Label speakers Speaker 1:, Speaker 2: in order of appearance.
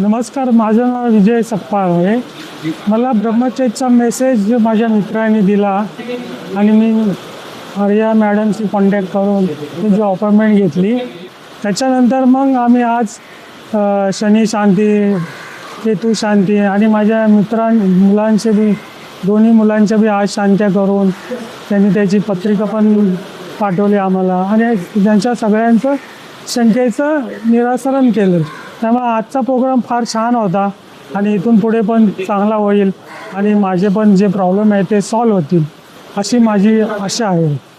Speaker 1: नमस्कार माझं नाव विजय सप्पाळ आहे. मला ब्रह्मचर्यचा मेसेज माझ्या मित्राने दिला आणि मी हरिया मॅडमशी कॉन्टॅक्ट करून तुझी अपॉइंटमेंट घेतली त्याच्यानंतर मग आम्ही आज शनी शांती केतू शांती आणि माझ्या मित्रां मुलांचे बी दोन्ही मुलांच्या बी आज शांत्या करून त्यांनी त्याची पत्रिका पण पाठवली आम्हाला आणि त्यांच्या सगळ्यांचं शंकेचं निरासरण केलं. त्यामुळे आजचा प्रोग्राम फार छान होता. आणि इथून पुढे पण चांगला होईल. आणि माझे पण जे प्रॉब्लेम आहे ते सॉल्व होतील. अशी माझी आशा आहे.